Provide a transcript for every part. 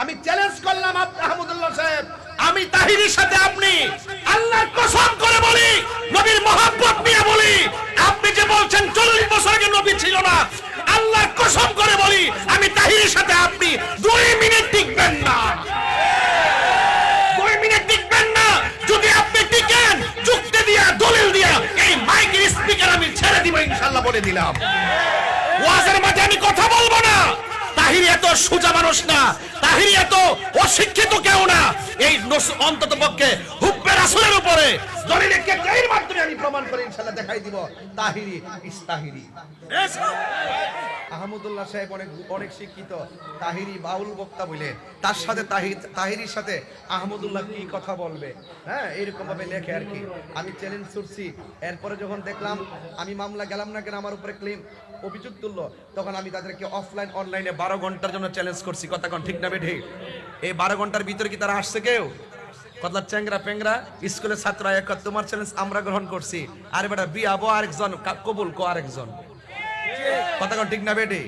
আমি চ্যালেঞ্জ করলাম আহমদুল্লাহ সাহেব। আমি তাহিরের সাথে আপনি। আল্লাহ কসম করে বলি, নবীর মহাব্বত নিয়ে বলি, আপনি যে বলছেন চল্লিশ বছর আগে নবী ছিল না আল্লাহ কসম করে বলি, আমি তাহিরের সাথে আপনি এত সোজা মানুষ না তাহিরি এত অশিক্ষিত কেউ না। এই অন্তত পক্ষে উপরে। দলিলে এর মাধ্যমে আমি প্রমাণ করে ইনশাআল্লাহ দেখাই দিব তাহিরি ইস তাহিরি আহমদুল্লাহ সাহেব অনেক অনেক শিক্ষিত তাহিরি বাউল বক্তা বলে। তার সাথে তাহির তাহিরির সাথে আহমদুল্লাহ কি কথা বলবে? হ্যাঁ এরকম ভাবে লেখে আর কি। আমি চ্যালেঞ্জ ছুটছি এরপরে যখন দেখলাম আমি মামলা গেলাম না কেন আমার উপরে ক্লেম অভিযোগ তুললো তখন আমি তাদেরকে অফলাইন অনলাইনে বারো ঘণ্টার জন্য চ্যালেঞ্জ করছি। কথা কোন ঠিক না বেঠে? এই বারো ঘণ্টার ভিতরে কি তারা আসছে কেউ? কতলা চ্যাংরা প্যাংরা স্কুলের ছাত্র এক তোমার চ্যালেঞ্জ আমরা গ্রহণ করছি। আর বেটা বিয়াবো আরেকজন কবুল কো আরেকজন। কথা কোন ঠিক না বেটে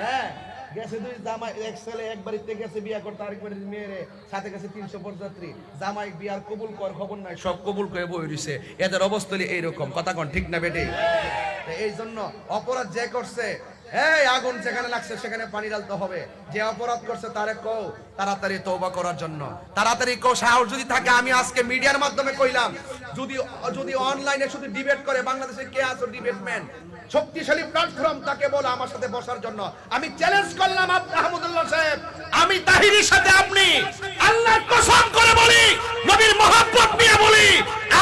হ্যাঁ গেছে দুই জামাই এক ছেলে এক বাড়িতে গেছে বিয়া করতে আরেক বাড়ির মেয়েরে সাথে গেছে তিনশো পঁচাত্তর জামাই বিয়ার কবুল কর খবর নাই। সব কবুল করে বই রইছে। এদের অবস্থা এইরকম। কথা কোন ঠিক না বেটে এই জন্য অপরাধ যে করছে, এই আগুন যেখানে লাগছে সেখানে পানি ঢালতে হবে। যে অপরাধ করছে তারে কও, তাড়াতাড়ি তওবা করার জন্য। তাড়াতাড়ি কও, সাহস যদি থাকে, আমি আজকে মিডিয়ার মাধ্যমে কইলাম, যদি যদি অনলাইনে শুধু ডিবেট করে, বাংলাদেশে কে আছে ডিবেটম্যান শক্তিশালী প্ল্যাটফর্ম তাকে বলে আমার সাথে বসার জন্য। আমি চ্যালেঞ্জ করলাম আহমদুল্লাহ সাহেব। আমি তাহিরির সাথে আপনি, আল্লাহর কসম করে বলি, নবীর মহাব্বত নিয়ে বলি,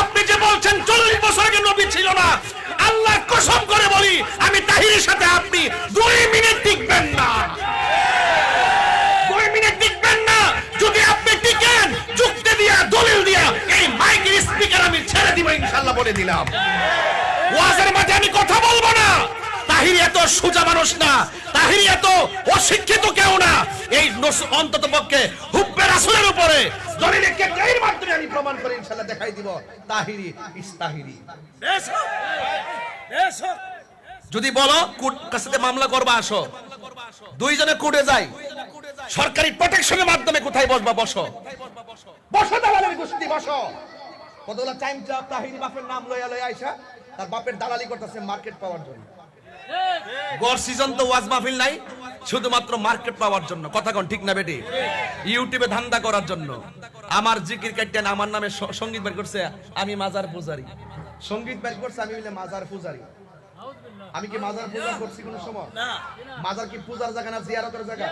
আপনি যে বলছেন চল্লিশ বছর আগে নবী ছিল না ওয়াজের মাঠে আমি কথা বলব না। তাহিরি এত সোজা মানুষ না। তাহিরি এত অশিক্ষিত কেউ না। এই অন্তত পক্ষে হুব্বে রাসূলের উপরে। দলিলে কে মাধ্যমে আমি প্রমাণ করে ইনশাআল্লাহ দেখাই দিব। তাহিরি ইস তাহিরি যদি বলো কোর্ট কাছে মামলা করবা আসো। দুইজনে কোর্টে যাই। সরকারি প্রোটেকশনের মাধ্যমে কোথায় বসবা বসো। বসো দালালের গোষ্ঠী বসো। কতগুলা টাইম চাপ তাহিরি বাপের নাম লইয়া লইয়া আইসা তার বাপের দালালি করতেছে মার্কেট পাওয়ার জন্য। গড় সিজন তো ওয়াজ মাহফিল নাই শুধুমাত্র মার্কেট পাওয়ার জন্য। কথা কোন ঠিক না বেটি? ইউটিউবে ধান্দা করার জন্য। আমার জিকির কাটেন আমার নামে সংগীত বের করছে আমি মাজার পূজারি। সংগীত বের করছে আমি বলে মাজার পূজারি। আমি কি মাজার পূজা করছি কোন সময়? মাজার কি পূজার জায়গা না জিয়ারতের জায়গা?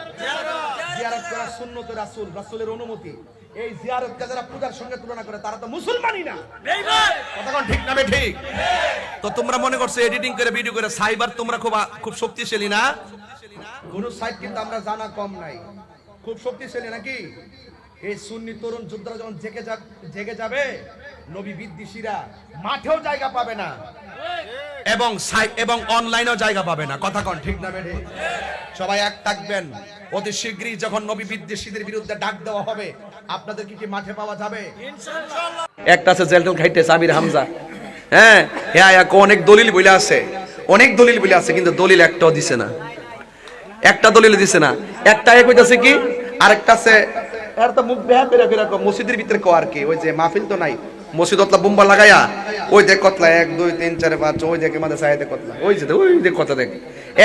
জিয়ারত। করা সুন্নত রাসূল রাসূলের অনুমতি। এই জিয়ারতকে যারা পূজার সঙ্গে তুলনা করে তারা তো মুসলমানই না। কথা কোন ঠিক না ঠিক তো তোমরা মনে করছ এডিটিং করে ভিডিও করে সাইবার তোমরা খুব খুব শক্তিশালী না? কোন সাইট কিন্তু আমরা জানা কম নাই। খুব শক্তিশালী নাকি? এই সুন্নি তরুণ যোদ্ধারা যখন জেগে যা জেগে যাবে নবী বিদ্বেষীরা মাঠেও জায়গা পাবে না। এবং সাই- এবং অনলাইনেও জায়গা পাবে না। কথা কন ঠিক না সবাই এক থাকবেন। অতি শীঘ্রই যখন নবী বিদ্বেষীদের বিরুদ্ধে ডাক দেওয়া হবে আপনাদের কি কি মাঠে পাওয়া যাবে? একটা আছে জেলটল খাইতে সাবির হামজা। হ্যাঁ হ্যাঁ এক অনেক দলিল বলে আছে। অনেক দলিল বলে আছে, কিন্তু দলিল একটাও দিছে না। একটা দলিল দিছে না। একটা এক হইতাছে কি, আরেকটা আছে, এর তো মুখ বেহা পেরা পেরা মসজিদের ভিতরে কো আর কি, ওই যে মাহফিল তো নাই। মসজিদ অতলা বোম্বা লাগায়া, ওই দেখ কতলা, এক, দুই, তিন, চার, পাঁচ, ওই দেখে মাঝে সাইডে কতলা। ওই যে, ওই দেখ কথা দেখ।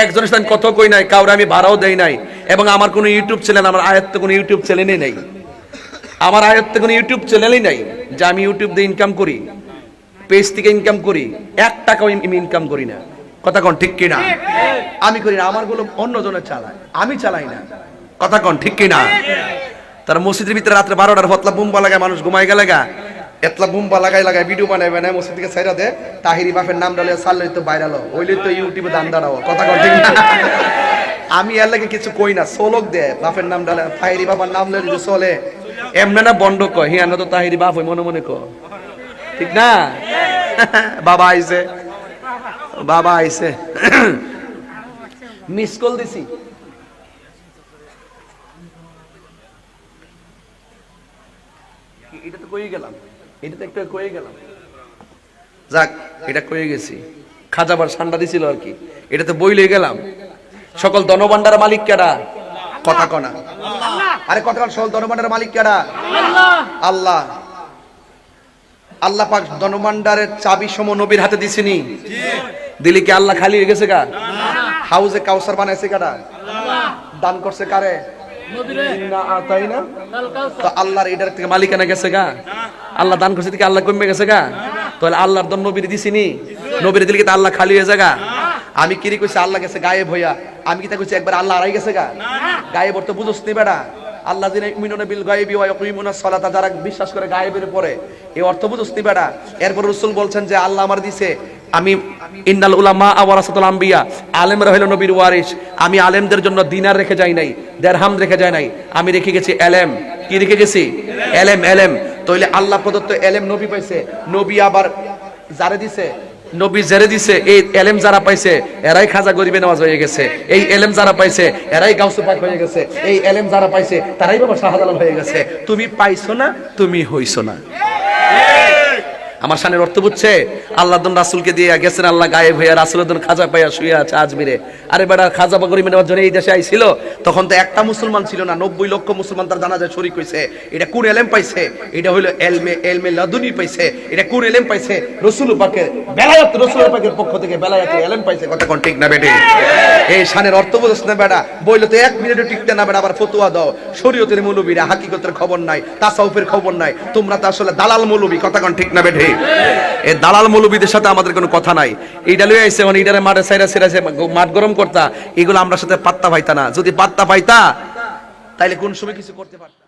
একজনের সাথে কত কই নাই, কাউরে আমি ভাড়াও দেই নাই, এবং আমার কোনো ইউটিউব চ্যানেল, আমার আয়ত্ত কোনো ইউটিউব চ্যানেলই নাই। আমার আয়ত্তে কোনো ইউটিউব চ্যানেলই নাই যে আমি ইউটিউব দিয়ে ইনকাম করি পেজ থেকে ইনকাম করি, এক টাকাও আমি ইনকাম করি না। কথা কন ঠিক কিনা? আমি করি না, আমারগুলো অন্যজনের চালায়, আমি চালাই না। কথা কন ঠিক কিনা? তার মসজিদের ভিতরে রাত্রে বারোটার হতলা বুম্বা লাগায় মানুষ ঘুমাই গেলে গা। এতলা বুম্বা লাগাই লাগাই ভিডিও বানাইবে না মসজিদ থেকে ছাইরা দে, তাহিরি বাপের নাম ডালে সারলে তো বাইরাল ওইলে তো ইউটিউবে দান দাঁড়াও। কথা কন ঠিক আমি এর লাগে কিছু কই না সোলক দে, বাপের নাম ডালে, তাহিরি বাবার নাম লয়ে যদি চলে, এমনে না বন্ড কয় হিয়া না তো তাহিরি বাপ মনে মনে ক ঠিক না? বাবা আইছে। বাবা আইছে। মিস কল দিছি। এটা তো কই গেলাম? এটা তো একটু কই গেলাম। যাক, এটা কয়ে গেছি। খাজাবার ঠান্ডা দিছিল আর কি। এটা তো বই লয়ে গেলাম। সকল ধনভাণ্ডার মালিক কেরা? কথা কনা আরে কতক্ষণ সল ধনভাণ্ডারের মালিক কারা? আল্লাহ। আল্লাহ পাক ধনভাণ্ডারের চাবি সম নবীর হাতে দিছিনি। দিলি কি আল্লাহ খালি হয়ে গেছে গা? হাউজে কাউসার বানাইছে কারা? দান করছে কারে? ইন্না আতাইনা। তো আল্লাহর এটার থেকে মালিকানা গেছে গা। আল্লাহ দান করছে আল্লাহ গেছে গা। তাহলে আল্লাহর দন নবীর দিছিনি নবীর দিলে আল্লাহ খালি হয়ে যাগা আমি কিরি কইছি, আল্লাহ গেছে গায়েব হইয়া। আমি কি তা কইছি, একবার আল্লাহ হারাই গেছে গা? গায়েব তো বুঝোস নি বেড়া আল্লাহ যিনি ইউমিনুনা বিল গায়বি ওয়া সালাতা, যারা বিশ্বাস করে গায়েবের উপরে, এই অর্থ বুঝোস নি বেড়া এরপর রাসূল বলছেন যে, আল্লাহ আমার দিছে। আমি ইন্নাল উলামা ওয়ারাসাতুল আম্বিয়া। আলেমরা নবীর ওয়ারিস আমি আলেমদের জন্য দিনার রেখে যাই নাই দেরহাম রেখে যাই নাই। আমি রেখে গেছি এলেম। কি রেখে গেছি? এলেম এলেম। তাইলে আল্লাহ প্রদত্ত এলেম নবী পাইছে। নবী আবার যারে দিছে? নবী জেরে দিছে, এই এলেম যারা পাইছে, এরাই খাজা গরিবে নামাজ হয়ে গেছে। এই এলেম যারা পাইছে, এরাই গাউসে পাক হয়ে গেছে। এই এলেম যারা পাইছে, তারাই বাবা শাহজালাল হয়ে গেছে। তুমি পাইছো না, তুমি হইছো না। আমার শানের অর্থ বুঝছে? আল্লাহ রাসুলকে দিয়ে গেছেন, আল্লাহ গায়েব রাসুলের দন খাজা পাইয়া শুয়ে আছে আজমিরে আরে বেটা, খাজা বা গরিব নেওয়ার জন্য এই দেশে আইছিল, তখন তো একটা মুসলমান ছিল না, নব্বই লক্ষ মুসলমান তার জানাজায় শরিক হয়েছে এটা কোন এলেম পাইছে? এটা হইল এলমে এলমে লাদুনি পাইছে। এটা কোন এলেম পাইছে? রসুল পাকের, বেলায়াত, রসুল পাকের পক্ষ থেকে বেলায়াতের এলেম পাইছে। কথা কোন ঠিক না বেটে? এই শানের অর্থ বুঝছ না বেটা। বইলো তো এক মিনিটও টিকতে না বেটা, আবার ফতুয়া দাও। শরীয়তের মৌলবীরা হাকিকতের খবর নাই, তাসাউফের খবর নাই। তোমরা তো আসলে দালাল মৌলবী কথা কোন ঠিক না বেটে? এই দালাল মৌলবীদের সাথে আমাদের কোনো কথা নাই। এইটা লইয়া আইসে মানে এইটারে মাঠে সাইরা সেরা মাঠ গরম করতা, এগুলো আমরা সাথে পাত্তা পাইতা না। যদি পাত্তা পাইতা, তাইলে কোন সময় কিছু করতে পারতাম?